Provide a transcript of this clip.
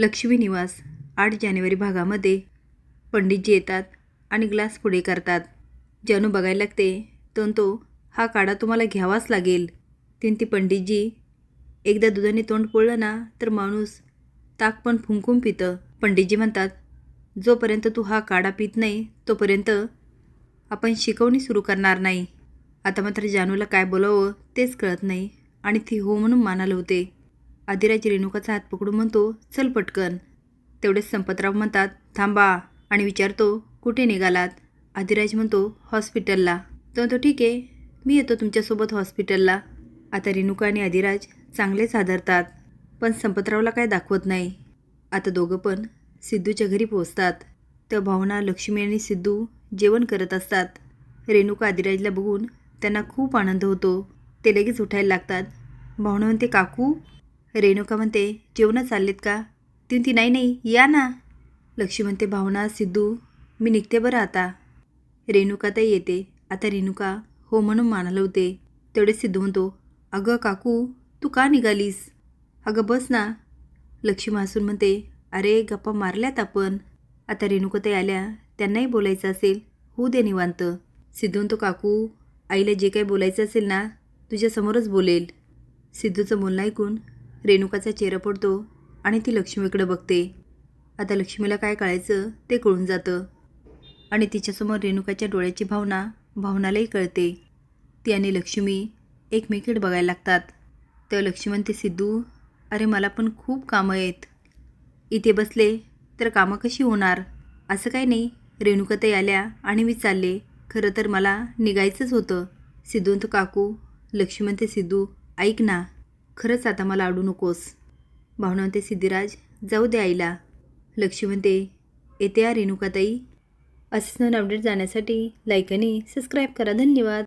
लक्ष्मी निवास आठ जानेवारी भागामध्ये. पंडितजी येतात आणि ग्लास पुढे करतात. जानू बघायला लागते तोन तो हा काढा तुम्हाला घ्यावाच लागेल. तीन ती पंडितजी एकदा दुधाने तोंड पोळलं ना तर माणूस ताक पण फुंकून पितं. पंडितजी म्हणतात जोपर्यंत तू हा काढा पित नाही तोपर्यंत आपण शिकवणी सुरू करणार नाही. आता मात्र जानूला काय बोलावं तेच कळत नाही आणि ती हो म्हणून मानाल होते. आदिराज रेणुकाचा हात पकडून म्हणतो चल पटकन. तेवढेच संपतराव म्हणतात थांबा. आणि विचारतो कुठे निघालात? आदिराज म्हणतो हॉस्पिटलला. तो म्हणतो ठीक आहे मी येतो तुमच्यासोबत हॉस्पिटलला. आता रेणुका आणि आदिराज चांगलेच आदरतात पण संपतरावला काय दाखवत नाही. आता दोघं पण सिद्धूच्या घरी पोहोचतात. तेव्हा भावना लक्ष्मी आणि सिद्धू जेवण करत असतात. रेणुका आदिराजला बघून त्यांना खूप आनंद होतो. ते लगेच उठायला लागतात. भावना म्हणते काकू रेणुका म्हणते जेवणं चाललेत का? ती म्हणते नाही नाही या ना. लक्ष्मी म्हणते भावना सिद्धू मी निघते बरं आता. रेणुकाताई येते. आता रेणुका हो म्हणून मानायला होते. तेवढे सिद्धू म्हणतो अगं काकू तू का निघालीस? अगं बस ना. लक्ष्मी हसून म्हणते अरे गप्पा मारल्यात आपण. आता रेणुकाताई आल्या. त्यांनाही बोलायचं असेल. होऊ दे निवांत. सिद्धून तो काकू आईला जे काही बोलायचं असेल ना तुझ्यासमोरच बोलेल. सिद्धूचं बोलणं ऐकून रेणुकाचा चेहरा पडतो आणि ती लक्ष्मीकडे बघते. आता लक्ष्मीला काय कळायचं ते कळून जातं. आणि तिच्यासमोर रेणुकाच्या डोळ्याची भावना भावनालाही कळते. ती आणि लक्ष्मी एकमेकीकडे बघायला लागतात. तेव्हा लक्ष्मी म्हणते सिद्धू अरे मला पण खूप कामं आहेत. इथे बसले तर कामं कशी होणार? असं काही नाही. रेणुका तर आल्या आणि मी चालले. खरं तर मला निघायचंच होतं. सिद्धूंत काकू लक्ष्मण ते सिद्धू ऐक ना खरंच आता मला अडू नकोस. भावना म्हणते सिद्धिराज जाऊ दे आईला. लक्ष्मी म्हणते येते या रेणुकाताई. असेच नवीन अपडेट जाण्यासाठी लाईक आणि सबस्क्राईब करा. धन्यवाद.